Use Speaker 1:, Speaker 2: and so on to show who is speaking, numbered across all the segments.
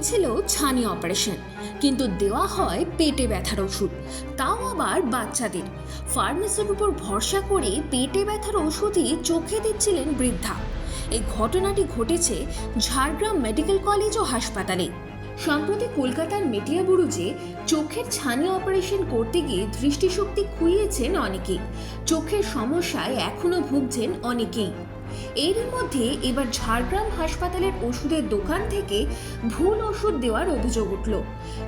Speaker 1: হয়েছিল ছানি অপারেশন, কিন্তু দেওয়া হয় পেটে ব্যথার ওষুধ। তাও আবার বাচ্চাদের। ফার্মেসির উপর ভরসা করে পেটে ব্যথার ওষুধই চোখে দিচ্ছিলেন বৃদ্ধা। এই ঘটনাটি ঘটেছে ঝাড়গ্রাম মেডিকেল কলেজ ও হাসপাতালে। সম্প্রতি কলকাতার মেটিয়াবুরুজে চোখের ছানি অপারেশন করতে গিয়ে দৃষ্টিশক্তি খুইয়েছেন অনেকেই। চোখের সমস্যায় এখনও ভুগছেন অনেকেই। এরই মধ্যে এবার ঝাড়গ্রাম হাসপাতালের ওষুধের দোকান থেকে ভুল ওষুধ দেওয়ার অভিযোগ উঠল।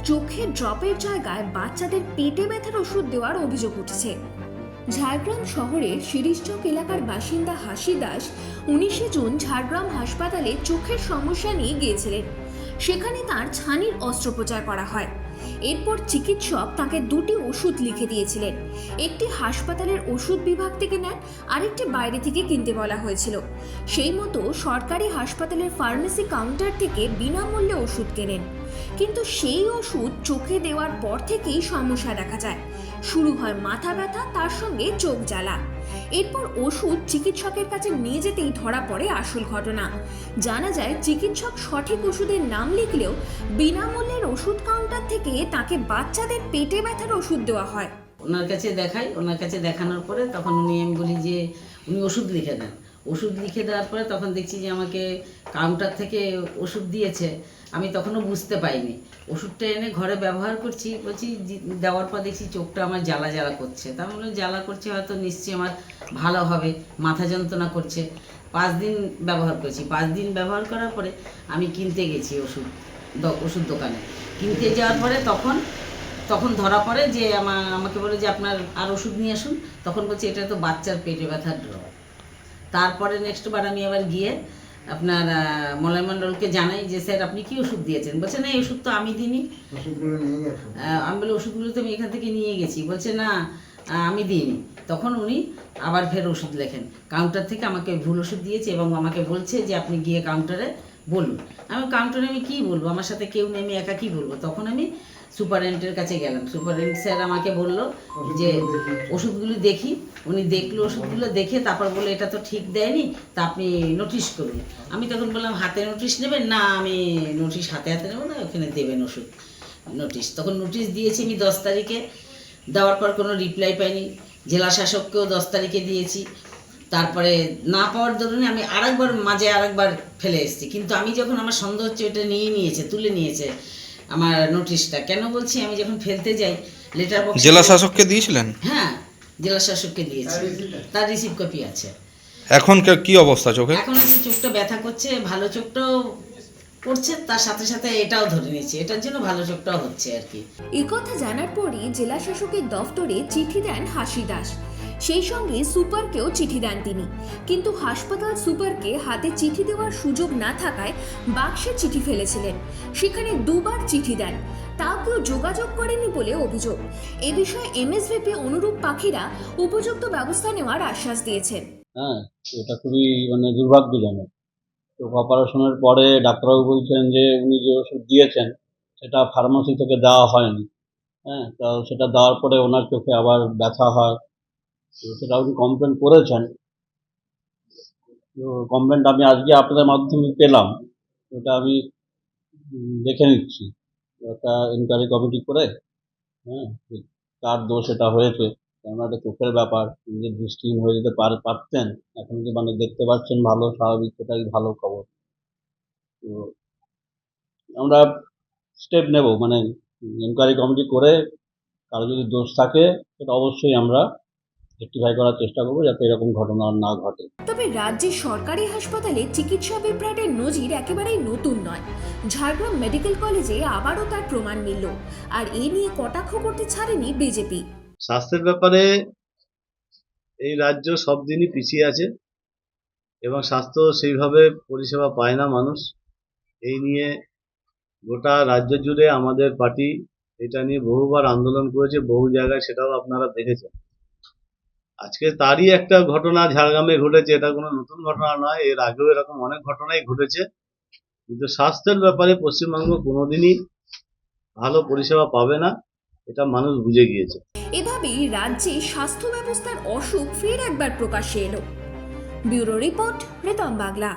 Speaker 1: চোখের ড্রপের জায়গায় বাচ্চাদের পেটে ব্যথার ওষুধ দেওয়ার অভিযোগ উঠেছে। ঝাড়গ্রাম শহরের শিরিশচক এলাকার বাসিন্দা হাসি দাস উনিশে জুন ঝাড়গ্রাম হাসপাতালে চোখের সমস্যা নিয়ে গিয়েছিলেন। সেখানে তার ছানির অস্ত্রোপচার করা হয়। এরপর চিকিৎসক তাকে দুটি ওষুধ লিখে দিয়েছিলেন। একটি হাসপাতালের ওষুধ বিভাগ থেকে নেন, আরেকটি বাইরে থেকে কিনতে বলা হয়েছিল। সেই মতো সরকারি হাসপাতালের ফার্মেসি কাউন্টার থেকে বিনামূল্যে ওষুধ কেনেন। কিন্তু সেই ওষুধ চোখে দেওয়ার পর থেকেই সমস্যা দেখা যায়। শুরু হয় মাথা ব্যথা, তার সঙ্গে চোখ জ্বালা। এরপর ওষুধ চিকিৎসকের কাছে নিয়ে যেতেই ধরা পড়ে আসল ঘটনা। জানা যায়, চিকিৎসক সঠিক ওষুধের নাম লিখলেও বিনামূল্যের ওষুধ কাউন্টার থেকে তাকে বাচ্চাদের পেটে ব্যথার ওষুধ দেওয়া হয়।
Speaker 2: ওনার কাছে দেখাই, ওনার কাছে দেখানোর পরে তখন উনি, আমি বলি যে, উনি ওষুধ লিখে দেন। ওষুধ লিখে দেওয়ার পরে তখন দেখছি যে আমাকে কাউন্টার থেকে ওষুধ দিয়েছে। আমি তখনও বুঝতে পাইনি। ওষুধটা এনে ঘরে ব্যবহার করছি, বলছি দেওয়ার পর দেখছি চোখটা আমার জ্বালা জ্বালা করছে। তা আমি বললাম, জ্বালা করছে হয়তো, নিশ্চয়ই আমার ভালো হবে, মাথা যন্ত্রণা করছে। পাঁচ দিন ব্যবহার করছি। পাঁচ দিন ব্যবহার করার পরে আমি কিনতে গেছি ওষুধ ওষুধ দোকানে। কিনতে যাওয়ার পরে তখন তখন ধরা পড়ে যে আমা, আমাকে বলে যে, আপনার আর ওষুধ নিয়ে আসুন। তখন বলছি, এটা তো বাচ্চার পেটে ব্যথার ড্রপ তারপরে নেক্সট বার আমি আবার গিয়ে আপনার মলয় মণ্ডলকে জানাই যে স্যার আপনি কি ওষুধ দিয়েছেন? বলছে না এই ওষুধ তো আমি দিইনি। আমি বলি ওষুধগুলো তো আমি এখান থেকে নিয়ে গেছি। বলছে না আমি দিইনি। তখন উনি আবার ফের ওষুধ লেখেন। কাউন্টার থেকে আমাকে ভুল ওষুধ দিয়েছে এবং আমাকে বলছে যে আপনি গিয়ে কাউন্টারে বলুন। আমি কাউন্টারে আমি কি বলব? আমার সাথে কেউ নেই আমি একা কি বলব? তখন আমি সুপারেন্টের কাছে গেলাম। সুপারেন্ট স্যার আমাকে বলল যে ওষুধগুলো দেখি। উনি দেখল ওষুধগুলো দেখে তারপর বলল এটা তো ঠিক দেয়নি তা আপনি নোটিশ করুন। আমি তখন বললাম হাতে নোটিশ নেবেন? না আমি নোটিশ হাতে হাতে নেব না ওখানে দেবেন ওষুধ নোটিশ তখন নোটিশ দিয়েছি আমি দশ তারিখে। দেওয়ার পর কোনো রিপ্লাই পাইনি। জেলা শাসককেও দশ তারিখে দিয়েছি। তারপরে না পাওয়ার দরুন আমি আরেকবার মাঝে আরেকবার ফেলে এসেছি। কিন্তু আমি যখন আমার সন্দেহ হচ্ছে ওটা নিয়ে নিয়েছে তুলে নিয়েছে আমার নোটিশটা কেন বলছি? আমি যখন ফেলতে যাই লেটার বক্স
Speaker 3: জেলা শাসককে দিয়েছিলেন?
Speaker 2: হ্যাঁ জেলা শাসককে দিয়েছি। তার রিসিভ কপি আছে।
Speaker 3: এখন কে- কি অবস্থা চোখে
Speaker 2: এখন হচ্ছে চোখটা ব্যথা করছে ভালো চোখটাও করছে তার সাথে সাথে এটাও ধরে নিচ্ছে এটার জন্য ভালো চোখটাও হচ্ছে আর কি।
Speaker 1: একথা জানার পরই জেলা শাসকের দফতরে চিঠি দেন হাসি দাস সেই সঙ্গে সুপারকেও চিঠি দেন তিনি। কিন্তু হাসপাতাল সুপারকে হাতে চিঠি দেওয়ার সুযোগ না থাকায় বাক্সে চিঠি ফেলেছিলেন। সেখানে দুবার চিঠি দেন। তাও কেউ যোগাযোগ করেনি বলে অভিযোগ। এ বিষয়ে এমএসভিপি অনুরূপ পাখিরা উপযুক্ত ব্যবস্থা নেওয়ার আশ্বাস দিয়েছেন।
Speaker 4: হ্যাঁ এটা খুবই মানে দুর্ভাগ্যজনক। তো অপারেশনের পরে ডাক্তারবাবু বলছেন যে উনি যে ওষুধ দিয়েছেন, সেটা ফার্মাসি থেকে দেওয়া হয়নি। হ্যাঁ তা সেটা দেওয়ার পরে ওনার চোখে আবার ব্যথা হয়। সেটা উনি কমপ্লেন করেছেন। তো কমপ্লেনটা আমি আজকে আপনাদের মাধ্যমে পেলাম। ওটা আমি দেখে নিচ্ছি। একটা ইনকোয়ারি কমিটি করে হ্যাঁ যে কার দোষ এটা হয়েছে। কেননা এটা চোখের ব্যাপার। নিজে দৃষ্টিহীন হয়ে যেতে পার, পারতেন, এখন যে মানে দেখতে পাচ্ছেন ভালো, স্বাভাবিক, সেটাই ভালো খবর। তো আমরা স্টেপ নেব। মানে ইনকোয়ারি কমিটি করে কারও যদি দোষ থাকে, সেটা অবশ্যই আমরা রেক্টিফাই করার চেষ্টা করব যাতে এরকম ঘটনা আর না ঘটে।
Speaker 1: তবে রাজ্যের সরকারি হাসপাতালে চিকিৎসা বিভ্রাটের নজির একেবারেই নতুন নয়। ঝাড়গ্রাম মেডিকেল কলেজে আবারও তার প্রমাণ মিলল। আর এ নিয়ে কটাক্ষ করতে ছাড়েনি বিজেপি।
Speaker 5: স্বাস্থ্যের ব্যাপারে এই রাজ্য সব দিনই পিছিয়ে আছে এবং স্বাস্থ্য সেইভাবে পরিষেবা পায় না মানুষ। এই নিয়ে গোটা রাজ্য জুড়ে আমাদের পার্টি এটা নিয়ে বহুবার আন্দোলন করেছে বহু জায়গায় সেটাও আপনারা দেখেছেন। আজকে তারই একটা ঘটনা ঝাড়গ্রামে ঘটেছে, এটা কোনো নতুন ঘটনা নয়, এর আগেও এরকম অনেক ঘটনাই ঘটেছে। কিন্তু স্বাস্থ্যের ব্যাপারে পশ্চিমবঙ্গ কোনোদিনই ভালো পরিষেবা পাবে না, এটা মানুষ বুঝে গিয়েছে।
Speaker 1: এভাবেই রাজ্যে স্বাস্থ্য ব্যবস্থার অসুখ ফের একবার প্রকাশ্যে এলো। Bureau report Bangla